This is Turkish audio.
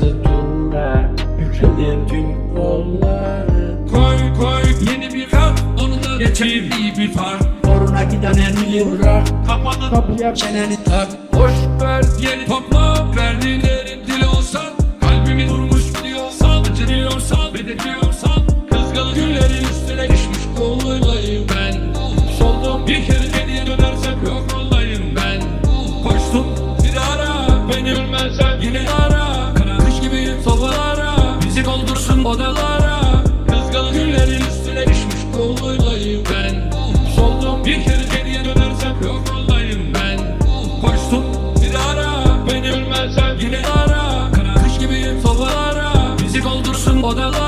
sütunlar Yüklenir tüm kollar Koy koy yeni bir kat Onu da geçerli bir fark Oruna giden elini bırak Kapanın kapıya çeneni tak. Boş ver yeni topla Verdiğin dili olsan Kalbimi vurmuş diyorsan Acı diyorsan ve de diyorsan Kızgın güllerin üstüne düşmüş Kollayım ben. Soldum bir kere geriye dönersem Yok olayım ben. Koştum bir ara Beni ölmezsen yine ara sobalara Müzik oldursun odalara. Kızgın güllerin üstüne düşmüş kolluydayım ben. Soldum bir kere geriye dönersem yok yoldayım ben. Koştum bir ara beni ölmezsem yine ara. Kış gibiyim sobalara Müzik oldursun odalara.